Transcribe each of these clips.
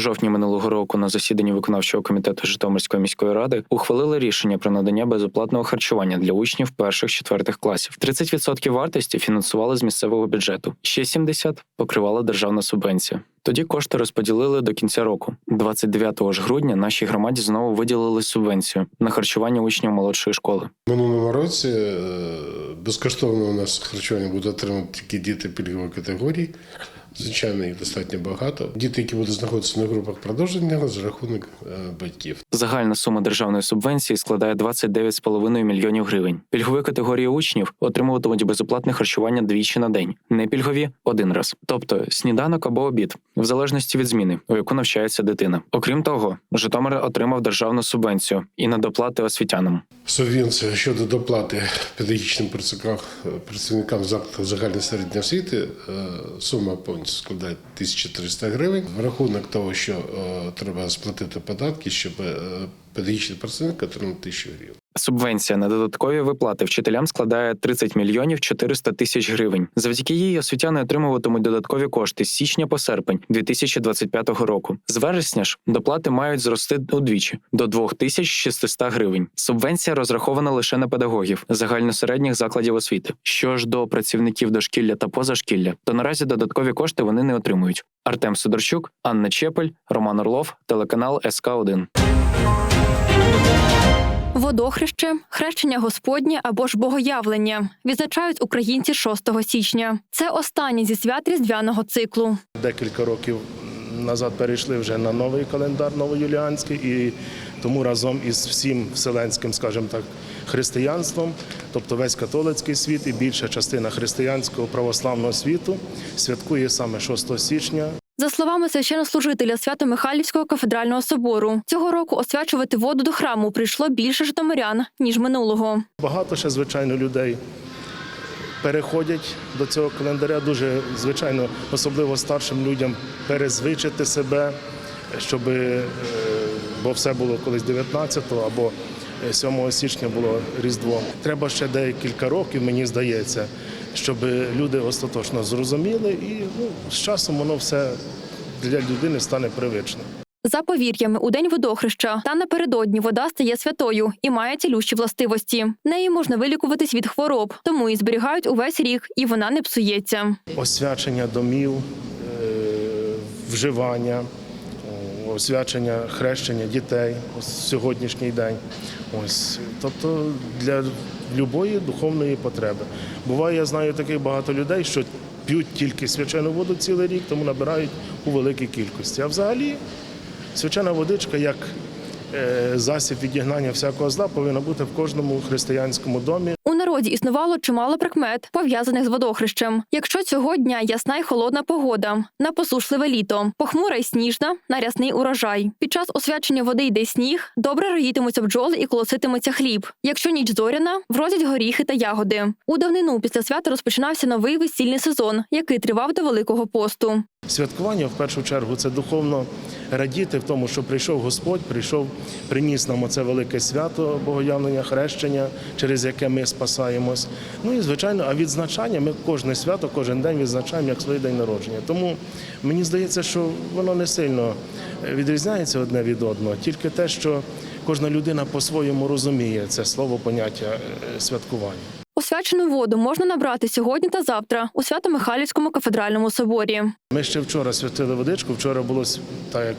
Жовтні минулого року на засіданні виконавчого комітету Житомирської міської ради ухвалили рішення про надання безоплатного харчування для учнів перших четвертих класів. 30% вартості фінансували з місцевого бюджету, ще 70% покривала державна субвенція. Тоді кошти розподілили до кінця року. 29 ж грудня нашій громаді знову виділили субвенцію на харчування учнів молодшої школи. В минулому році е, безкоштовно у нас харчування буде отримати тільки діти пільгової категорії. Звичайно, їх достатньо багато. Діти, які будуть знаходитися на групах продовження за рахунок е, батьків. Загальна сума державної субвенції складає 29,5 мільйонів гривень. Пільгові категорії учнів отримуватимуть безоплатне харчування двічі на день, не пільгові один раз, тобто сніданок або обід, в залежності від зміни, у яку навчається дитина. Окрім того, Житомир отримав державну субвенцію і на доплати освітянам. Субвенція щодо доплати педагогічним працівникам, закладів загальної середньої освіти е, сума повністю складає 1300 гривень. В рахунок того, що е, треба сплатити податки, щоб е, педагогічний працівник отримав 1000 гривень. Субвенція на додаткові виплати вчителям складає 30 мільйонів 400 тисяч гривень. Завдяки їй освітяни отримуватимуть додаткові кошти з січня по серпень 2025 року. З вересня ж доплати мають зрости удвічі до 2600 гривень. Субвенція розрахована лише на педагогів загальносередніх закладів освіти. Що ж до працівників дошкілля та позашкілля, то наразі додаткові кошти вони не отримують. Артем Сидорчук, Анна Чепель, Роман Орлов, телеканал СК 1 Водохреще, хрещення Господнє або ж богоявлення відзначають українці 6 січня. Це останнє зі свят різдвяного циклу. Декілька років назад перейшли вже на новий календар новоюліанський, і тому разом із всім вселенським, скажімо так, християнством, тобто весь католицький світ і більша частина християнського православного світу святкує саме 6 січня. За словами священнослужителя Свято-Михайлівського кафедрального собору, цього року освячувати воду до храму прийшло більше житомирян ніж минулого. Багато ще, звичайно, людей переходять до цього календаря. Дуже, звичайно, особливо старшим людям перезвичити себе, щоб, е, бо все було колись 19-го або 7 січня було Різдво. Треба ще декілька років, мені здається, щоб люди остаточно зрозуміли, і ну, з часом воно все для людини стане привичним. За повір'ями, у день водохреща та напередодні вода стає святою і має цілющі властивості. Нею можна вилікуватись від хвороб, тому і зберігають увесь рік, і вона не псується. освячення домів, е, вживання, освячення хрещення дітей ось сьогоднішній день. Ось, тобто для будь-якої духовної потреби. Буває, я знаю таких багато людей, що п'ють тільки свячену воду цілий рік, тому набирають у великій кількості. А взагалі свячена водичка як е, засіб відігнання всякого зла повинна бути в кожному християнському домі. У народі існувало чимало прикмет, пов'язаних з водохрещем. Якщо цього дня ясна й холодна погода, на посушливе літо, похмура й сніжна, на рясний урожай. Під час освячення води йде сніг, добре роїтимуться бджоли і колоситиметься хліб. Якщо ніч зоряна, вродять горіхи та ягоди. У давнину після свята розпочинався новий весільний сезон, який тривав до Великого посту. Святкування в першу чергу це духовно радіти в тому, що прийшов Господь, прийшов, приніс нам оце велике свято богоявлення, хрещення, через яке ми спасаємось. Ну і звичайно, а відзначання ми кожне свято, кожен день відзначаємо як свій день народження. Тому мені здається, що воно не сильно відрізняється одне від одного, тільки те, що кожна людина по-своєму розуміє це слово поняття е, святкування. Освячену воду можна набрати сьогодні та завтра у Свято-Михайлівському кафедральному соборі. Ми ще вчора святили водичку. Вчора було так як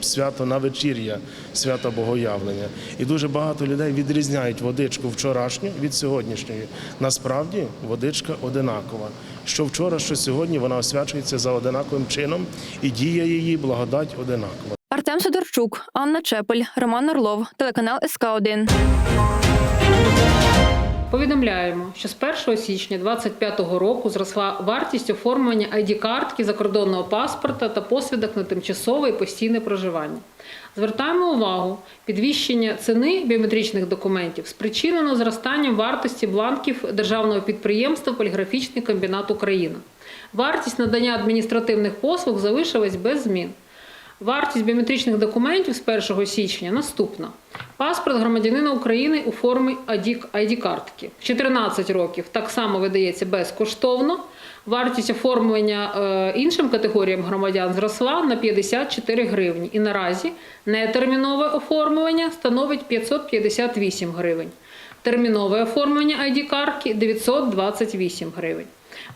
свято на вечір'я, свято Богоявлення. І дуже багато людей відрізняють водичку вчорашню від сьогоднішньої. Насправді водичка одинакова. Що вчора, що сьогодні, вона освячується за одинаковим чином і дія її благодать одинакова. Артем Сидорчук, Анна Чепель, Роман Орлов, телеканал СК 1 Повідомляємо, що з 1 січня 2025 року зросла вартість оформлення ID-картки закордонного паспорта та посвідок на тимчасове і постійне проживання. Звертаємо увагу, підвищення ціни біометричних документів спричинено зростанням вартості бланків державного підприємства Поліграфічний комбінат Україна. Вартість надання адміністративних послуг залишилась без змін. Вартість біометричних документів з 1 січня наступна. Паспорт громадянина України у формі ID-картки. 14 років так само видається безкоштовно. Вартість оформлення е, іншим категоріям громадян зросла на 54 гривні. І наразі нетермінове оформлення становить 558 гривень. Термінове оформлення ID-картки 928 гривень.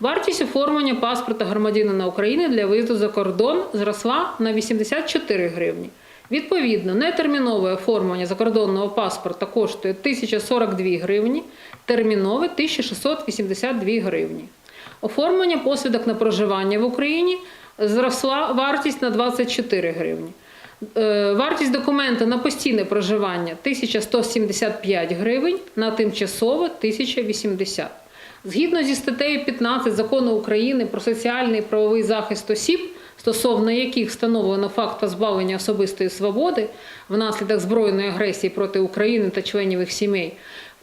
Вартість оформлення паспорта громадянина України для виїзду за кордон зросла на 84 гривні. Відповідно, нетермінове оформлення закордонного паспорта коштує 1042 гривні, термінове 1682 гривні. Оформлення посвідок на проживання в Україні зросла вартість на 24 гривні. Е, Вартість документа на постійне проживання 1175 гривень, на тимчасове 1080. Згідно зі статтею 15 Закону України про соціальний і правовий захист осіб, стосовно яких встановлено факт позбавлення особистої свободи внаслідок збройної агресії проти України та членів їх сімей,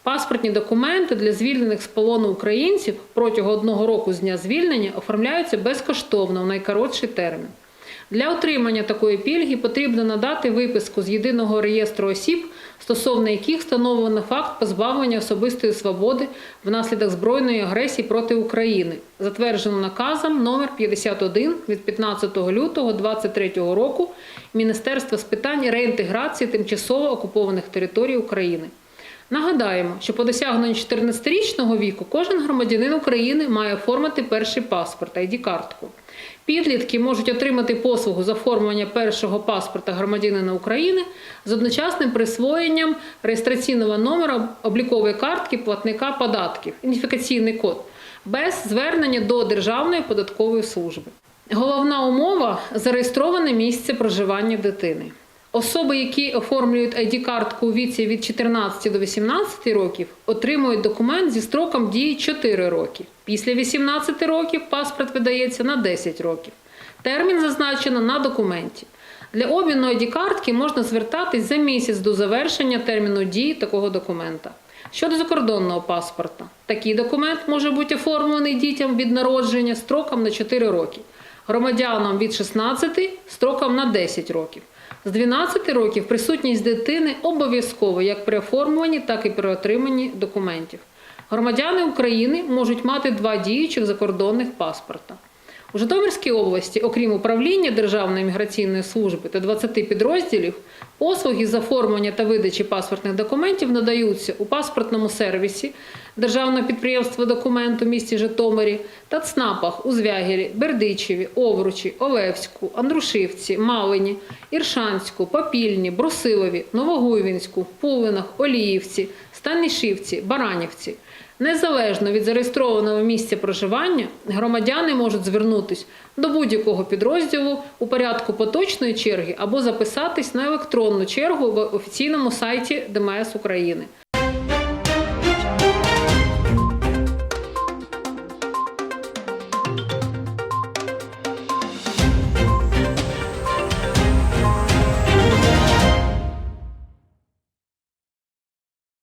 паспортні документи для звільнених з полону українців протягом одного року з дня звільнення оформляються безкоштовно в найкоротший термін. Для отримання такої пільги потрібно надати виписку з єдиного реєстру осіб, стосовно яких встановлено факт позбавлення особистої свободи внаслідок збройної агресії проти України, затверджено наказом номер 51 від 15 лютого 2023 року Міністерства з питань реінтеграції тимчасово окупованих територій України. Нагадаємо, що по досягненню 14-річного віку кожен громадянин України має оформити перший паспорт ID-картку. Підлітки можуть отримати послугу з оформлення першого паспорта громадянина України з одночасним присвоєнням реєстраційного номера облікової картки платника податків, ідентифікаційний код, без звернення до Державної податкової служби. Головна умова зареєстроване місце проживання дитини. Особи, які оформлюють ID-картку у віці від 14 до 18 років, отримують документ зі строком дії 4 роки. Після 18 років паспорт видається на 10 років. Термін зазначено на документі. Для обміну ID-картки можна звертатись за місяць до завершення терміну дії такого документа. Щодо закордонного паспорта, такий документ може бути оформлений дітям від народження строком на 4 роки, громадянам від 16 строком на 10 років. З 12 років присутність дитини обов'язково як при оформленні, так і при отриманні документів. Громадяни України можуть мати два діючих закордонних паспорта. У Житомирській області, окрім управління Державної міграційної служби та 20 підрозділів, послуги з оформлення та видачі паспортних документів надаються у паспортному сервісі Державного підприємства документ у місті Житомирі та ЦНАПах у Звягелі, Бердичеві, Овручі, Олевську, Андрушівці, Малині, Іршанську, Попільні, Брусилові, Новогуйвінську, Пулинах, Оліївці, Станішівці, Баранівці. Незалежно від зареєстрованого місця проживання, громадяни можуть звернутися до будь-якого підрозділу у порядку поточної черги або записатись на електронну чергу в офіційному сайті ДМС України –